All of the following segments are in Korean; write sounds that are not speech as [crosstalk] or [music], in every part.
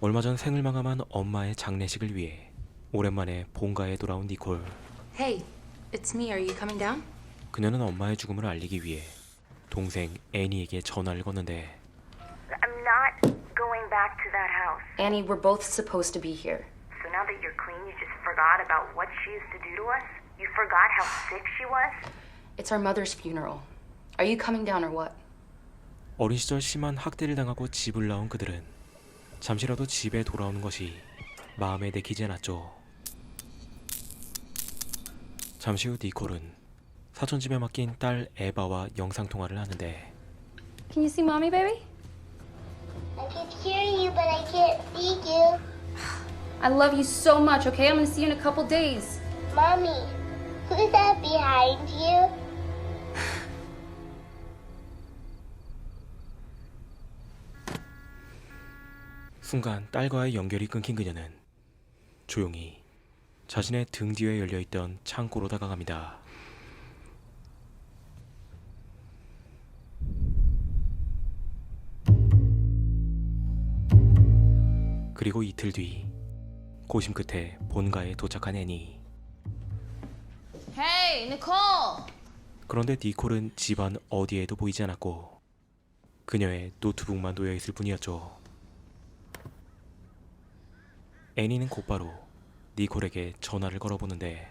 얼마 전 생을 마감한 엄마의 장례식을 위해 오랜만에 본가에 돌아온 니콜. Hey, it's me. Are you coming down? 그녀는 엄마의 죽음을 알리기 위해 동생 애니에게 전화를 걸는데 I'm not going back to that house. Annie, we're both supposed to be here. So now that you're clean, you just forgot about what she used to do to us? You forgot how sick she was? It's our mother's funeral. Are you coming down or what? 어린 시절 심한 학대를 당하고 집을 나온 그들은 잠시라도 집에 돌아오는 것이 마음에 내키지 않았죠. 잠시 후 니콜은 사촌 집에 맡긴 딸 에바와 영상 통화를 하는데 Can you see mommy, baby? I can hear you, but I can't see you. I love you so much, okay? I'm gonna see you in a couple days. Mommy, who's that behind you? 순간 딸과의 연결이 끊긴 그녀는 조용히 자신의 등 뒤에 열려 있던 창고로 다가갑니다. 그리고 이틀 뒤 고심 끝에 본가에 도착한 애니. Hey, Nicole! 그런데 니콜은 집안 어디에도 보이지 않았고 그녀의 노트북만 놓여 있을 뿐이었죠. 애니는 곧바로 니콜에게 전화를 걸어보는데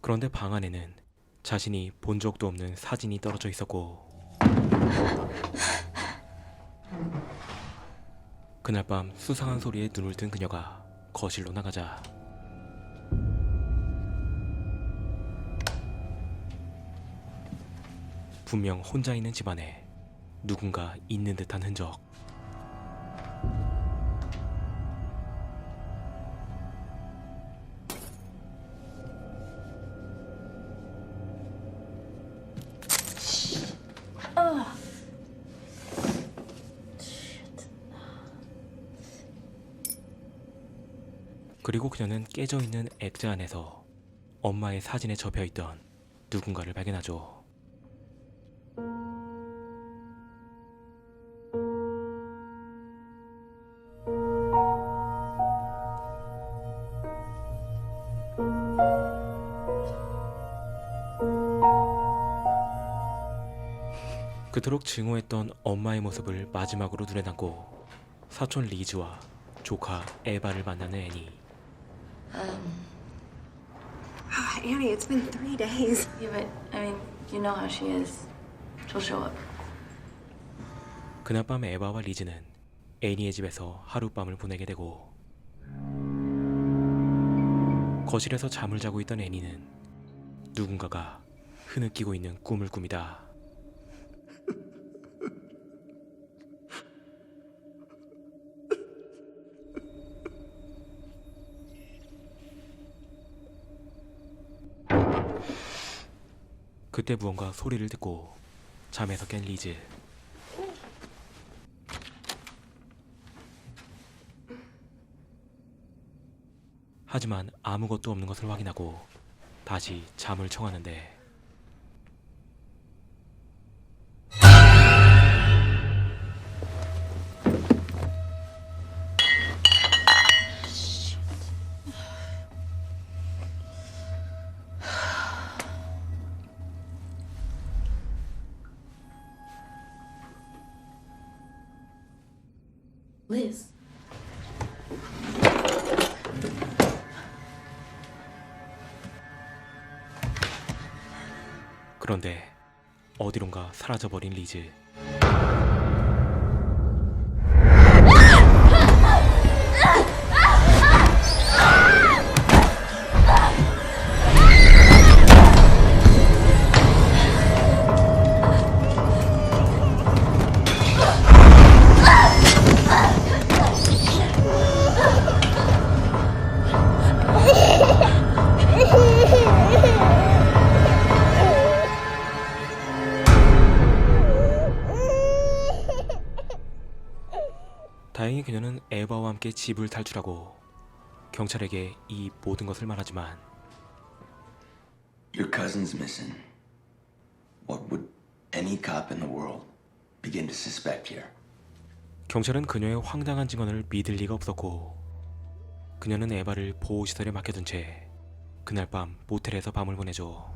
그런데 방 안에는 자신이 본 적도 없는 사진이 떨어져 있었고 [laughs] 그날 밤 수상한 소리에 눈을 뜬 그녀가 거실로 나가자. 분명 혼자 있는 집안에 누군가 있는 듯한 흔적 그리고 그녀는 깨져 있는 액자 안에서 엄마의 사진에 접혀 있던 누군가를 발견하죠. [laughs] 그토록 증오했던 엄마의 모습을 마지막으로 눈에 담고 사촌 리즈와 조카 에바를 만나는 애니. Oh, Annie, it's been three days. Yeah, but, I mean, you know how she is. She'll show up. 그날 밤 에바와 리즈는 애니의 집에서 하룻밤을 보내게 되고 거실에서 잠을 자고 있던 애니는 누군가가 흐느끼고 있는 꿈을 꿉니다. 그때 무언가 소리를 듣고 잠에서 깬 리즈. 하지만 아무것도 없는 것을 확인하고 다시 잠을 청하는데 Liz. 그런데 어디론가 사라져버린 리즈. 함께 집을 탈출하고 경찰에게 이 모든 것을 말하지만 Your cousin's missing. What would any cop in the world begin to suspect here? 경찰은 그녀의 황당한 증언을 믿을 리가 없었고 그녀는 에바를 보호시설에 맡겨둔 채 그날 밤 모텔에서 밤을 보내죠.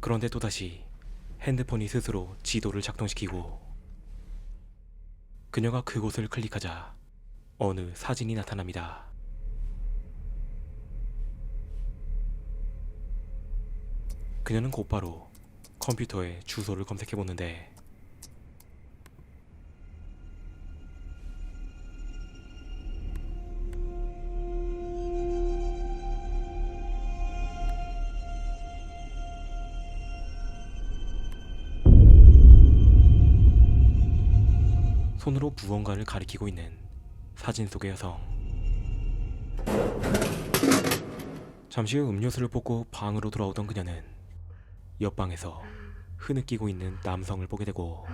그런데 또다시 핸드폰이 스스로 지도를 작동시키고 그녀가 그곳을 클릭하자 어느 사진이 나타납니다. 그녀는 곧바로 컴퓨터에 주소를 검색해 보는데 손으로 무언가를 가리키고 있는 사진 속의 여성. 잠시 후 음료수를 뽑고 방으로 돌아오던 그녀는 옆방에서 흐느끼고 있는 남성을 보게 되고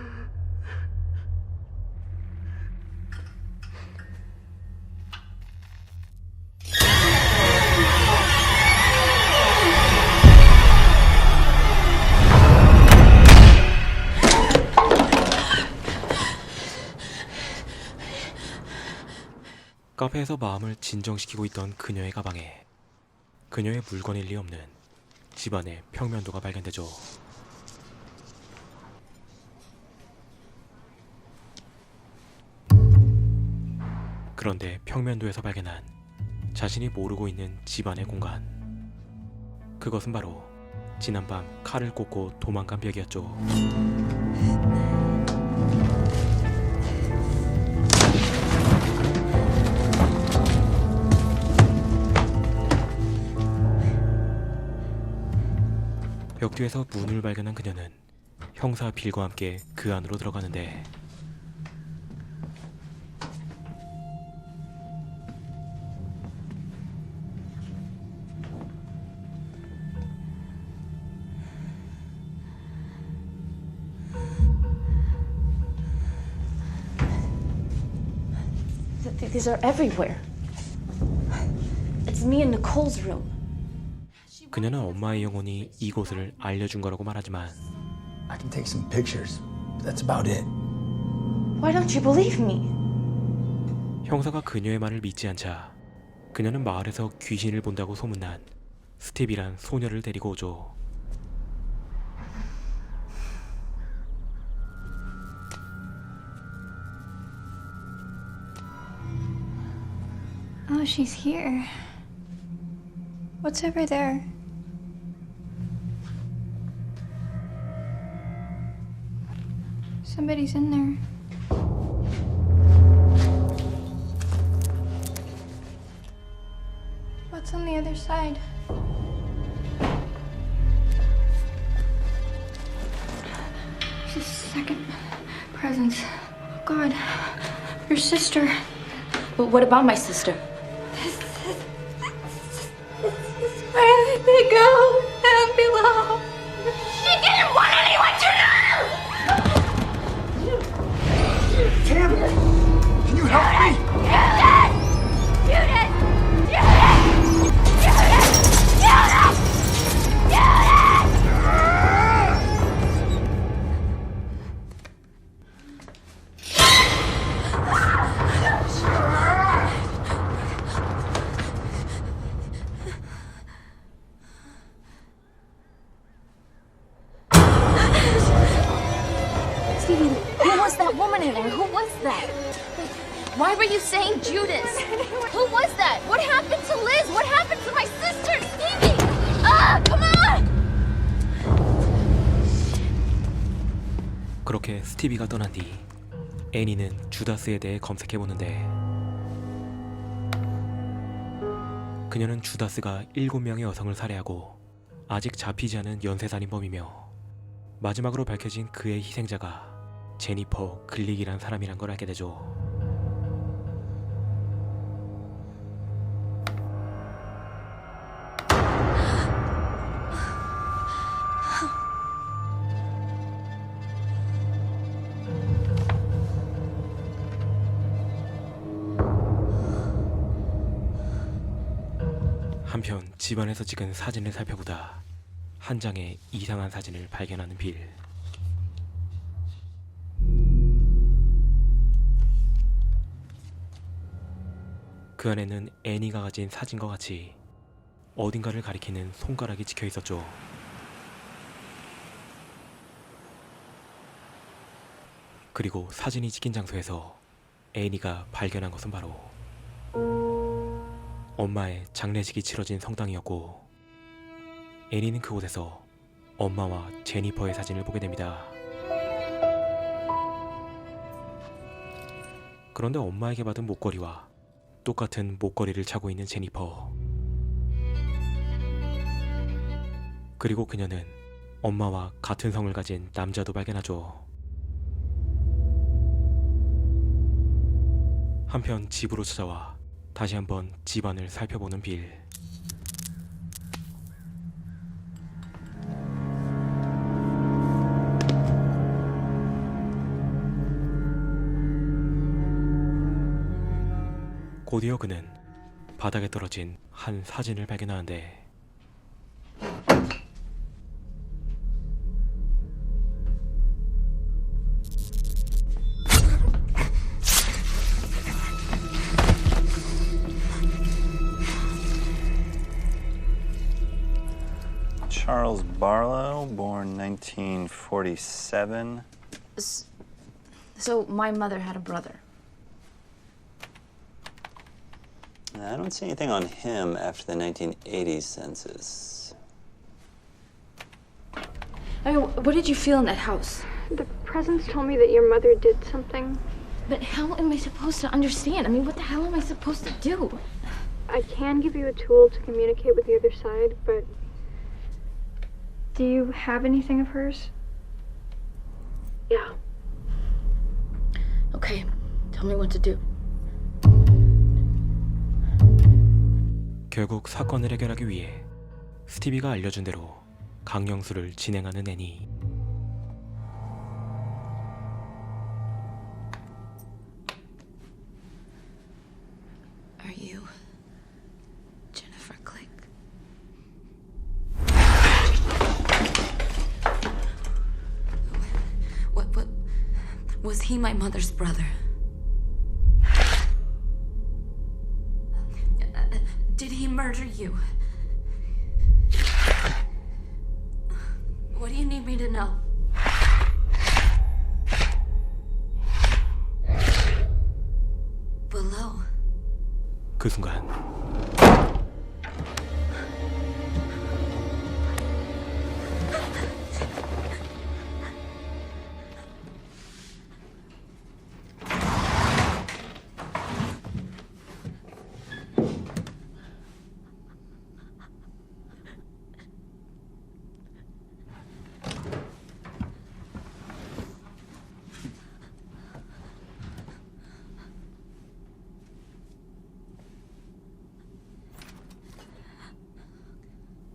카페에서 마음을 진정시키고 있던 그녀의 가방에 그녀의 물건일 리 없는 집안의 평면도가 발견되죠. 그런데 평면도에서 발견한 자신이 모르고 있는 집안의 공간. 그것은 바로 지난밤 칼을 꽂고 도망간 벽이었죠. 벽 뒤에서 문을 발견한 그녀는 형사 빌과 함께 그 안으로 들어가는데 Th- th- these are everywhere. It's me in Nicole's room. 그녀는 엄마의 영혼이 이곳을 알려준 거라고 말하지만 I can take some pictures, but that's about it. Why don't you believe me? 형사가 그녀의 말을 믿지 않자 그녀는 마을에서 귀신을 본다고 소문난 스텝이란 소녀를 데리고 오죠. Oh, she's here. What's over there? Somebody's in there. What's on the other side? She's second presence. Oh God, your sister. But what about my sister? This is this Where did they go? Who was that woman in there? Who was that? Why were you saying Judas? Who was that? What happened to Liz? What happened to my sister? Stevie! Ah, come on! 그렇게 스티비가 떠난 뒤 애니는 주다스에 대해 검색해 보는데 그녀는 주다스가 7명의 여성을 살해하고 아직 잡히지 않은 연쇄살인범이며 마지막으로 밝혀진 그의 희생자가 제니퍼 글릭이란 사람이란 걸 알게 되죠. 한편 집안에서 찍은 사진을 살펴보다 한 장의 이상한 사진을 발견하는 빌. 그 안에는 애니가 가진 사진과 같이 어딘가를 가리키는 손가락이 찍혀 있었죠. 그리고 사진이 찍힌 장소에서 애니가 발견한 것은 바로 엄마의 장례식이 치러진 성당이었고 애니는 그곳에서 엄마와 제니퍼의 사진을 보게 됩니다. 그런데 엄마에게 받은 목걸이와 똑같은 목걸이를 차고 있는 제니퍼. 그리고 그녀는 엄마와 같은 성을 가진 남자도 발견하죠. 한편 집으로 찾아와 다시 한번 집안을 살펴보는 빌. 곧이어 그는 바닥에 떨어진 한 사진을 발견하는데 Charles Barlow, born 1947. So my mother had a brother. I don't see anything on him after the 1980s census. I mean, what did you feel in that house? The presence told me that your mother did something. But how am I supposed to understand? I mean, what the hell am I supposed to do? I can give you a tool to communicate with the other side, but. Do you have anything of hers? Yeah. Okay, tell me what to do. 결국 사건을 해결하기 위해 스티비가 알려준 대로 강령수를 진행하는 애니. murder you? What do you need me to know? Below. 그 순간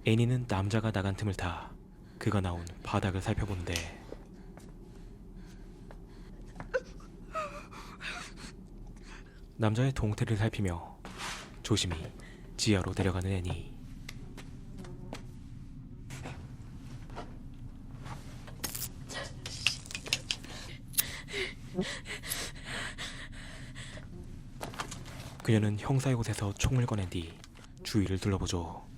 애니는 남자가 나간 틈을 타 그가 나온 바닥을 살펴보는데 남자의 동태를 살피며 조심히 지하로 데려가는 애니 그녀는 형사의 곳에서 총을 꺼낸 뒤 주위를 둘러보죠.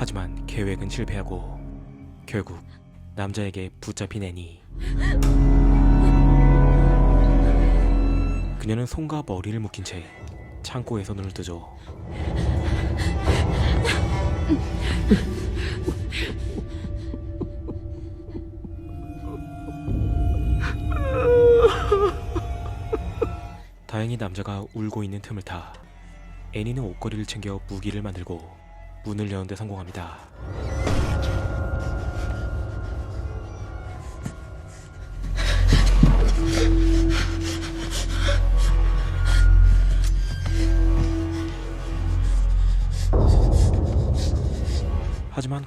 하지만 계획은 실패하고 결국 남자에게 붙잡힌 애니 그녀는 손과 머리를 묶인 채 창고에서 눈을 뜨죠. 다행히 남자가 울고 있는 틈을 타 애니는 옷걸이를 챙겨 무기를 만들고 문을 여는데 성공합니다.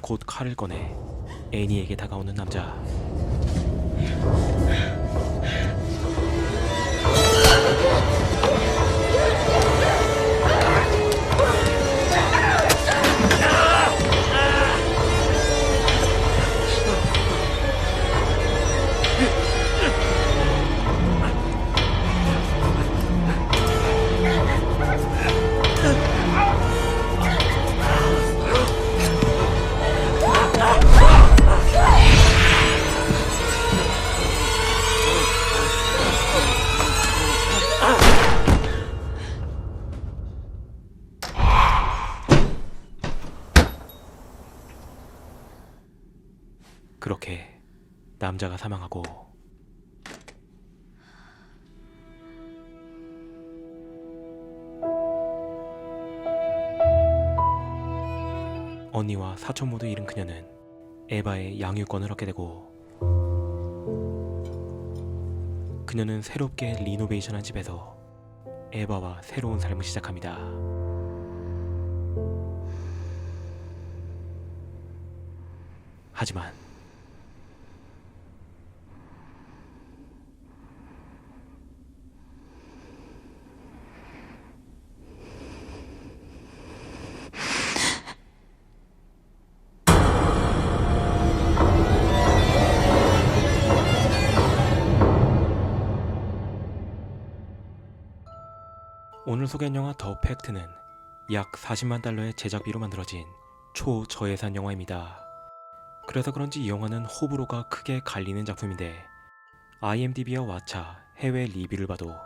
곧 칼을 꺼내 애니에게 다가오는 남자. 남자가 사망하고 언니와 사촌 모두 잃은 그녀는 에바의 양육권을 얻게 되고 그녀는 새롭게 리노베이션한 집에서 에바와 새로운 삶을 시작합니다. 하지만 오늘 소개한 영화 더 팩트는 약 40만 달러의 제작비로 만들어진 초저예산 영화입니다. 그래서 그런지 이 영화는 호불호가 크게 갈리는 작품인데 IMDb와 왓챠 해외 리뷰를 봐도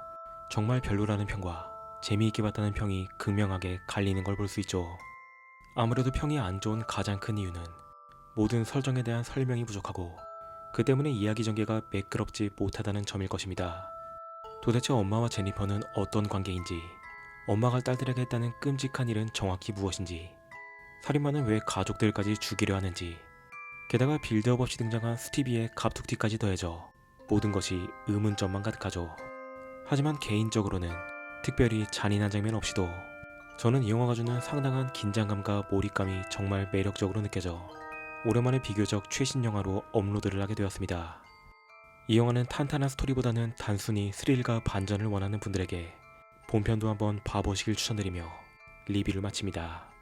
정말 별로라는 평과 재미있게 봤다는 평이 극명하게 갈리는 걸 볼 수 있죠. 아무래도 평이 안 좋은 가장 큰 이유는 모든 설정에 대한 설명이 부족하고 그 때문에 이야기 전개가 매끄럽지 못하다는 점일 것입니다. 도대체 엄마와 제니퍼는 어떤 관계인지, 엄마가 딸들에게 했다는 끔찍한 일은 정확히 무엇인지, 살인마는 왜 가족들까지 죽이려 하는지, 게다가 빌드업 없이 등장한 스티비의 갑툭튀까지 더해져 모든 것이 의문점만 가득하죠. 하지만 개인적으로는 특별히 잔인한 장면 없이도 저는 이 영화가 주는 상당한 긴장감과 몰입감이 정말 매력적으로 느껴져 오랜만에 비교적 최신 영화로 업로드를 하게 되었습니다. 이 영화는 탄탄한 스토리보다는 단순히 스릴과 반전을 원하는 분들에게 본편도 한번 봐보시길 추천드리며 리뷰를 마칩니다.